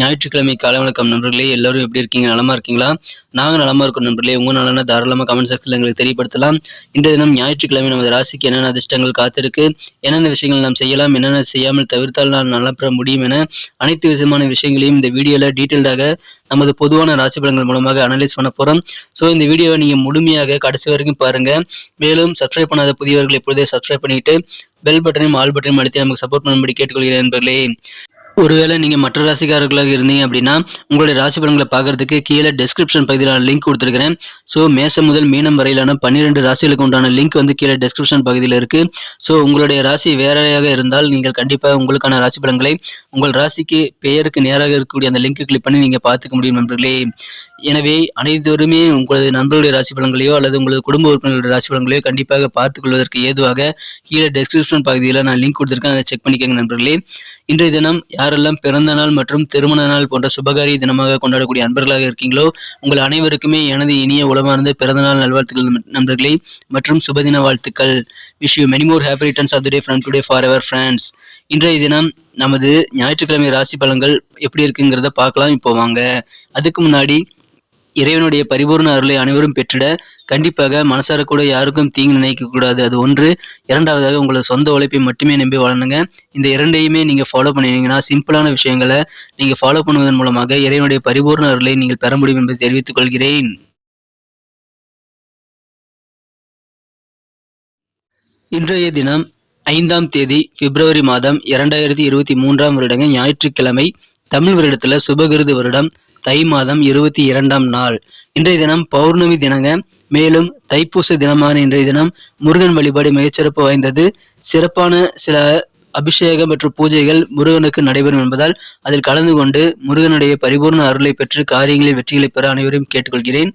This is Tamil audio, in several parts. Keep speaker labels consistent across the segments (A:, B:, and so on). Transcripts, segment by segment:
A: ஞாயிற்றுக்கிழமை காலை வணக்கம் நண்பர்களே. எல்லாரும் எப்படி இருக்கீங்க? நலமா இருக்கீங்களா? நாங்கள் நலமா இருக்கோம் நண்பர்களே. உங்க நலன தாராளமாக கமெண்ட் செக்ஷன்ல எங்களுக்கு தெரியப்படுத்தலாம். இன்றைய தினம் ஞாயிற்றுக்கிழமை நமது ராசிக்கு என்னென்ன அதிர்ஷ்டங்கள் காத்திருக்கு? என்னென்ன விஷயங்கள் நாம் செய்யலாம்? என்னென்ன செய்யாமல் தவிர்த்தால் நான் நல்லா பெற முடியும் என அனைத்து விதமான விஷயங்களையும் இந்த வீடியோவில் டீட்டெயில்டாக நமது பொதுவான ராசி பலன்கள் மூலமாக அனலைஸ் பண்ண போகிறோம் ஸோ இந்த வீடியோவை நீங்கள் முழுமையாக கடைசி வரைக்கும் பாருங்க. மேலும் சப்ஸ்கிரைப் பண்ணாத புதியவர்கள் இப்பொழுதே சப்ஸ்கிரைப் பண்ணிட்டு பெல் பட்டனையும் ஆல் பட்டனையும் அழுத்தி நமக்கு சப்போர்ட் பண்ணும்படி கேட்டுக்கொள்கிறேன் நண்பர்களே. ஒருவேளை நீங்கள் மற்ற ராசிக்காரர்களாக இருந்தீங்க அப்படின்னா உங்களுடைய ராசி பலன்களை பார்க்கறதுக்கு கீழே டெஸ்கிரிப்ஷன் பகுதியில் லிங்க் கொடுத்துருக்கிறேன். ஸோ மேசம் முதல் மீனம் வரையிலான பன்னிரெண்டு ராசிகளுக்கு உண்டான லிங்க் வந்து கீழே டெஸ்கிரிப்ஷன் பகுதியில் இருக்கு. ஸோ உங்களுடைய ராசி வேறையாக இருந்தால் நீங்கள் கண்டிப்பாக உங்களுக்கான ராசி பலன்களை உங்கள் ராசிக்கு பெயருக்கு நேராக இருக்கக்கூடிய அந்த லிங்க் கிளிக் பண்ணி நீங்கள் பார்த்துக்க முடியும் நண்பர்களே. எனவே அனைவருமே உங்களது நண்பர்களுடைய ராசி பலன்களையோ அல்லது உங்களது குடும்ப உறுப்பினர்களுடைய ராசி பலன்களையோ கண்டிப்பாக பார்த்துக் கொள்வதற்கு ஏதுவாக கீழே டெஸ்கிரிப்ஷன் பகுதியில் நான் லிங்க் கொடுத்துருக்கேன். அதை செக் பண்ணிக்கோங்க நண்பர்களே. இன்றைய தினம் யாரெல்லாம் பிறந்த நாள் மற்றும் திருமண நாள் போன்ற சுபகாரிய தினமாக கொண்டாடக்கூடிய நண்பர்களாக இருக்கீங்களோ உங்கள் அனைவருக்குமே எனது இனிய உளமார்ந்த பிறந்த நாள் நல்வாழ்த்துக்கள் நண்பர்களே மற்றும் சுபதின வாழ்த்துக்கள். Wish you many more happy returns of the day from today for our friends இன்றைய தினம் நமது ஞாயிற்றுக்கிழமை ராசி பலன்கள் எப்படி இருக்குங்கிறத பார்க்கலாம். இப்போ வாங்க. அதுக்கு முன்னாடி இறைவனுடைய பரிபூர்ண அருளை அனைவரும் பெற்றிட கண்டிப்பாக மனசார கூட யாருக்கும் தீங்கு நினைக்க கூடாது. அது ஒன்று. இரண்டாவதாக உங்களோட சொந்த உழைப்பை மட்டுமே நம்பி வளருங்க இந்த இரண்டையுமே நீங்க ஃபாலோ பண்ணினீங்கன்னா சிம்பிளான விஷயங்களை நீங்க ஃபாலோ பண்ணுவதன் மூலமாக இறைவனுடைய பரிபூர்ண அருளை நீங்கள் பெற முடியும் என்பதை தெரிவித்துக் கொள்கிறேன். இன்றைய தினம் ஐந்தாம் தேதி பிப்ரவரி மாதம் இரண்டாயிரத்தி இருபத்தி மூன்றாம் வருடங்க ஞாயிற்றுக்கிழமை தமிழ் வருடத்துல சுபகிருது வருடம். தை மாதம் இருபத்தி இரண்டாம் நாள். இன்றைய தினம் பௌர்ணமி தினங்க. மேலும் தைப்பூச தினமான இன்றைய தினம் முருகன் வழிபாடு மிகச்சிறப்பு வாய்ந்தது. சிறப்பான சில அபிஷேகம் மற்றும் பூஜைகள் முருகனுக்கு நடைபெறும் என்பதால் அதில் கலந்து கொண்டு முருகனுடைய பரிபூர்ண அருளை பெற்று காரியங்களில் வெற்றிகளை பெற அனைவரையும் கேட்டுக்கொள்கிறேன்.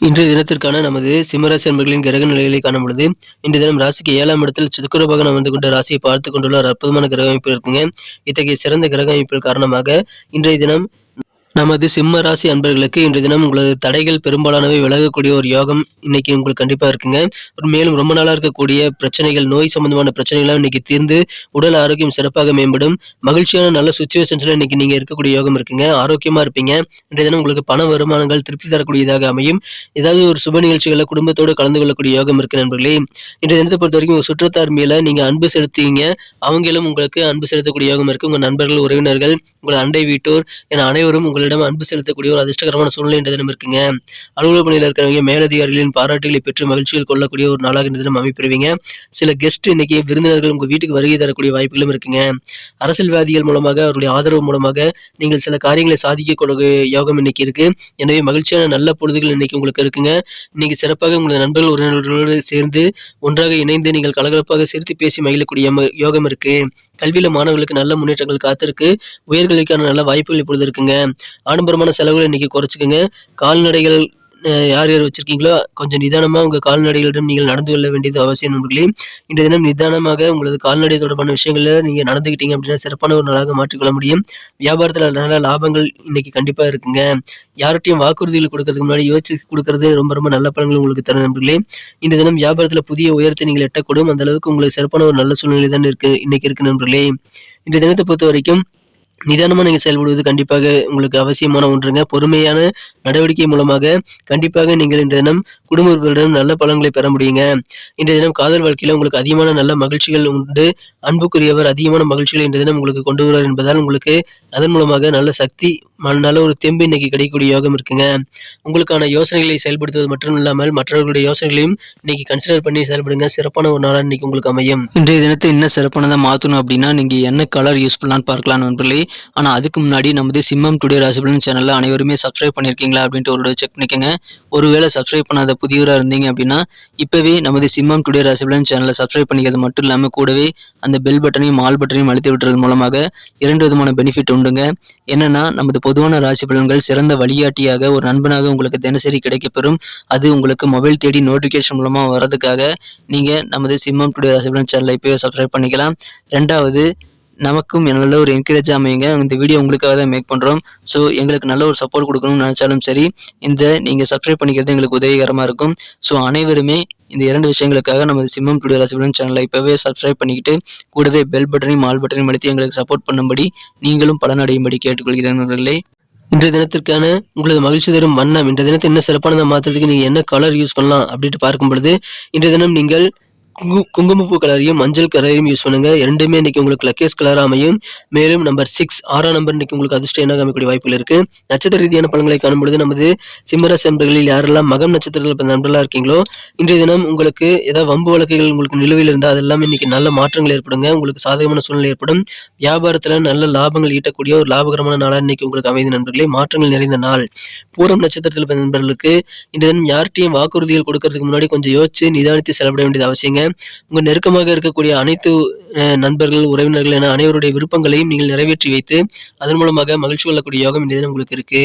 A: இன்றைய தினத்திற்கான நமது சிம்மராசி அன்பர்களின் கிரக நிலைகளை காணும் பொழுது இன்றைய தினம் ராசிக்கு ஏழாம் இடத்தில் சுக்கரபாகன் அமர்ந்து கொண்ட ராசியை பார்த்து கொண்டுள்ள ஒரு அற்புதமான கிரக அமைப்பு இருக்குங்க. இத்தகைய சிறந்த கிரக அமைப்பில் காரணமாக இன்றைய தினம் நமது சிம்ம ராசி அன்பர்களுக்கு இன்றைய தினம் உங்களது தடைகள் பெரும்பாலானவை விலகக்கூடிய ஒரு யோகம் இன்னைக்கு உங்களுக்கு கண்டிப்பா இருக்குங்க. மேலும் ரொம்ப நாளா இருக்கக்கூடிய பிரச்சனைகள் நோய் சம்பந்தமான பிரச்சனைகள்லாம் இன்னைக்கு தீர்ந்து உடல் ஆரோக்கியம் சிறப்பாக மேம்படும். மகிழ்ச்சியான நல்ல சுச்சுவேஷன்ஸ்ல இன்னைக்கு நீங்க இருக்கக்கூடிய யோகம் இருக்குங்க. ஆரோக்கியமா இருப்பீங்க. இன்றைய தினம் உங்களுக்கு பண வருமானங்கள் திருப்தி தரக்கூடியதாக அமையும். ஏதாவது ஒரு சுப நிகழ்ச்சிகளை குடும்பத்தோடு கலந்து கொள்ளக்கூடிய யோகம் இருக்கு நண்பர்களே. இன்றைய தினத்தை பொறுத்த வரைக்கும் உங்க சுற்றத்தார் மேல நீங்க அன்பு செலுத்தீங்க அவங்களும் உங்களுக்கு அன்பு செலுத்தக்கூடிய யோகம் இருக்கு. உங்க நண்பர்கள் உறவினர்கள் உங்கள் அண்டை வீட்டோர் என அனைவரும் உங்கள் அவர்களிடம் அன்பு செலுத்தக்கூடிய ஒரு அதிர்ஷ்டகரமான சூழ்நிலை இந்த தினம் இருக்குங்க. அலுவலக பணியில் இருக்கிறவங்க மேலதிகாரிகளின் பாராட்டுகளை பெற்று மகிழ்ச்சியில் கொள்ளக்கூடிய ஒரு நாளாக இந்த தினம் அமைப்பிடுவீங்க. சில கெஸ்ட் இன்னைக்கு விருந்தினர்கள் உங்கள் வீட்டுக்கு வருகை தரக்கூடிய வாய்ப்புகளும் இருக்குங்க. அரசியல்வாதிகள் மூலமாக அவருடைய ஆதரவு மூலமாக நீங்கள் சில காரியங்களை சாதிக்க யோகம் இன்னைக்கு இருக்கு. எனவே மகிழ்ச்சியான நல்ல பொழுதுகள் இன்னைக்கு உங்களுக்கு இருக்குங்க. இன்னைக்கு சிறப்பாக உங்களது நண்பர்கள் உறவினர்களோடு சேர்ந்து ஒன்றாக இணைந்து நீங்கள் கலகலப்பாக சேர்த்து பேசி மகிழக்கூடிய யோகம் இருக்கு. கல்வியில மாணவர்களுக்கு நல்ல முன்னேற்றங்கள் காத்திருக்கு. உயர்கல்விக்கான நல்ல வாய்ப்புகள் இப்பொழுது இருக்குங்க. ஆடம்பரமான செலவுகளை இன்னைக்கு குறைச்சிக்கோங்க. கால்நடைகள் யார் யார் வச்சிருக்கீங்களோ கொஞ்சம் நிதானமாக உங்கள் கால்நடைகளிடம் நீங்கள் நடந்து கொள்ள வேண்டியது அவசியம் நண்பர்களே. இந்த தினம் நிதானமாக உங்களது கால்நடை தொடர்பான விஷயங்களில் நீங்கள் நடந்துக்கிட்டீங்க அப்படின்னா சிறப்பான ஒரு நாளாக மாற்றிக்கொள்ள முடியும். வியாபாரத்தில் நல்ல லாபங்கள் இன்னைக்கு கண்டிப்பாக இருக்குங்க. யார்கிட்டையும் வாக்குறுதிகள் கொடுக்கறதுக்கு முன்னாடி யோசிச்சு கொடுக்கறது ரொம்ப ரொம்ப நல்ல பலன்கள் உங்களுக்கு தர நண்பர்களே. இந்த தினம் வியாபாரத்தில் புதிய உயரத்தை நீங்கள் எட்டக்கூடும். அந்த அளவுக்கு உங்களுக்கு சிறப்பான ஒரு நல்ல சூழ்நிலை தான் இருக்கு இன்னைக்கு இருக்கு நண்பர்களே. இந்த தினத்தை பொறுத்த வரைக்கும் நிதானமாக நீங்கள் செயல்படுவது கண்டிப்பாக உங்களுக்கு அவசியமான ஒன்றுங்க. பொறுமையான நடவடிக்கை மூலமாக கண்டிப்பாக நீங்கள் இந்த தினம் குடும்பங்களிடம் நல்ல பலன்களை பெற முடியுங்க. இந்த தினம் காதல் வாழ்க்கையில் உங்களுக்கு அதிகமான நல்ல மகிழ்ச்சிகள் உண்டு. அன்புக்குரியவர் அதிகமான மகிழ்ச்சிகளை இந்த தினம் உங்களுக்கு கொண்டு வருவார் என்பதால் உங்களுக்கு அதன் மூலமாக நல்ல சக்தி நல்ல ஒரு தெம்பு இன்னைக்கு கிடைக்கக்கூடிய யோகம் இருக்குங்க. உங்களுக்கான யோசனைகளை செயல்படுத்துவது மட்டும் இல்லாமல் மற்றவர்களுடைய யோசனைகளையும் இன்னைக்கு கன்சிடர் பண்ணி செயல்படுங்க. சிறப்பான ஒரு நாளாக இன்னைக்கு உங்களுக்கு அமையும். இன்றைய தினத்தை இன்னும் சிறப்பானதாக மாற்றணும் அப்படின்னா நீங்கள் என்ன கலர் யூஸ் பண்ணலான்னு பார்க்கலாம் நண்பர்களே. ஆனால் அதுக்கு முன்னாடி நமது சிம்மம் டுடே ராசிபலன் சேனலில் அனைவருமே சப்ஸ்கிரைப் பண்ணியிருக்கீங்களா அப்படின்ட்டு ஒரு செக் பண்ணிக்கோங்க. ஒருவேளை சப்ஸ்கிரைப் பண்ணாத புதியவராக இருந்தீங்க அப்படின்னா இப்போவே நமது சிம்மம் டுடே ராசிபலன் சேனலை சப்ஸ்கிரைப் பண்ணிக்கிறது மட்டும் இல்லாமல் கூடவே அந்த பெல் பட்டனையும் ஆல் பட்டனையும் அழுத்தி விட்டுறது மூலமாக இரண்டு விதமான பெனிஃபிட் உண்டுங்க. என்னன்னா நமது பொதுவான ராசி பலன்கள் சிறந்த வழிகாட்டியாக ஒரு நண்பனாக உங்களுக்கு தினசரி கிடைக்கப்பெறும். அது உங்களுக்கு மொபைல் தேடி நோட்டிஃபிகேஷன் மூலமாக வர்றதுக்காக நீங்கள் நமது சிம்மம் டுடே ராசிபலன் சேனலை இப்போ சப்ஸ்கிரைப் பண்ணிக்கலாம். ரெண்டாவது நமக்கும் நல்ல ஒரு என்கரேஜ் அமையுங்க. இந்த வீடியோ உங்களுக்காக தான் மேக் பண்ணுறோம் ஸோ எங்களுக்கு நல்ல ஒரு சப்போர்ட் கொடுக்கணும்னு நினச்சாலும் சரி இந்த நீங்கள் சப்ஸ்கிரைப் பண்ணிக்கிறது எங்களுக்கு உதவிகரமாக இருக்கும். ஸோ அனைவருமே இந்த இரண்டு விஷயங்களுக்காக நமது சிம்மம் டுடே ராசிபலன் சேனலை இப்போவே சப்ஸ்கிரைப் பண்ணிக்கிட்டு கூடவே பெல் பட்டனையும் ஆல் பட்டனையும் அழுத்தி எங்களுக்கு சப்போர்ட் பண்ணும்படி நீங்களும் பலனடையும்படி கேட்டுக்கொள்கிறேன் நண்பர்களே. இன்றைய தினத்திற்கான உங்களது மகிழ்ச்சி தரும் வண்ணம் இன்றைய தினத்தை என்ன சிறப்பானதை மாற்றுறதுக்கு நீங்கள் என்ன கலர் யூஸ் பண்ணலாம் அப்படின்ட்டு பார்க்கும் பொழுது இன்றைய தினம் நீங்கள் குங்கு குங்குமப்பூ கலரையும் மஞ்சள் கலரையும் யூஸ் பண்ணுங்க. ரெண்டுமே இன்னைக்கு உங்களுக்கு லக்கேஸ் கலர் அமையும். மேலும் நம்பர் சிக்ஸ் ஆறாம் நம்பர் இன்னைக்கு உங்களுக்கு அதிர்ஷ்ட எண்ணாக அமைக்கக்கூடிய வாய்ப்புகள் இருக்கு. நட்சத்திர ரீதியான பலன்களை காணும்பொழுது நமது சிம்மராசி நண்பர்களில் யாரெல்லாம் மகம் நட்சத்திரத்தில் பிறந்த நண்பர்களாக இருக்கீங்களோ இன்றைய தினம் உங்களுக்கு ஏதாவது வம்பு வழக்குகள் உங்களுக்கு நிலுவையில் இருந்தால் அதெல்லாம் இன்னைக்கு நல்ல மாற்றங்கள் ஏற்படுங்க. உங்களுக்கு சாதகமான சூழ்நிலை ஏற்படும். வியாபாரத்தில் நல்ல லாபங்கள் ஈட்டக்கூடிய ஒரு லாபகரமான நாளாக இன்னைக்கு உங்களுக்கு அமைந்த நண்பர்களே மாற்றங்கள் நிறைந்த நாள். பூரம் நட்சத்திரத்தில் பிறந்த நண்பர்களுக்கு இன்றைய தினம் யார்கிட்டையும் வாக்குறுதிகள் கொடுக்கறதுக்கு முன்னாடி கொஞ்சம் யோசிச்சு நிதானித்து செலவிட வேண்டியது அவசியங்க. உங்க நெருக்கமாக இருக்கக்கூடிய அனைத்து நண்பர்கள் உறவினர்கள் என அனைவருடைய விருப்பங்களையும் நீங்கள் நிறைவேற்றி வைத்து அதன் மூலமாக மகிழ்ச்சி கொள்ளக்கூடிய யோகம் இந்த தினம் உங்களுக்கு இருக்கு.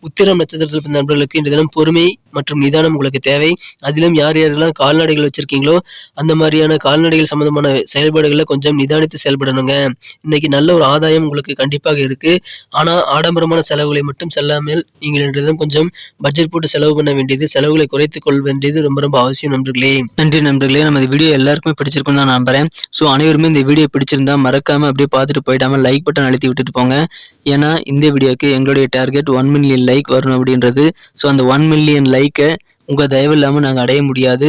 A: உத்திரம் நட்சத்திரத்தில் பிறந்த நண்பர்களுக்கு இந்த தினம் பொறுமை மற்றும் நிதானம் உங்களுக்கு தேவை. அதிலும் யார் யாரெல்லாம் கால்நடைகள் வச்சிருக்கீங்களோ அந்த மாதிரியான கால்நடைகள் சம்பந்தமான செயல்பாடுகளை கொஞ்சம் நிதானித்து செயல்படணுங்க. இன்னைக்கு நல்ல ஒரு ஆதாயம் உங்களுக்கு கண்டிப்பாக இருக்கு. ஆனால் ஆடம்பரமான செலவுகளை மட்டும் செல்லாமல் நீங்கள் இன்றைய கொஞ்சம் பட்ஜெட் போட்டு செலவு பண்ண வேண்டியது செலவுகளை குறைத்துக் கொள்ள வேண்டியது ரொம்ப ரொம்ப அவசியம் நண்பர்களே. நன்றி நண்பர்களே. நமது வீடியோ எல்லாருக்குமே பிடிச்சிருக்கும் தான் நம்புறேன். ஸோ அனைவருமே இந்த வீடியோ பிடிச்சிருந்தா மறக்காம அப்படியே பார்த்துட்டு போயிடாம லைக் பட்டன் அழுத்தி விட்டுட்டு போங்க. ஏன்னா இந்த வீடியோக்கு எங்களுடைய டார்கெட் ஒன் மில்லியன் லைக் வரணும் அப்படின்றது. ஸோ அந்த ஒன் மில்லியன் லைக் லைக்கை உங்கள் தயவு இல்லாமல் நாங்கள் அடைய முடியாது.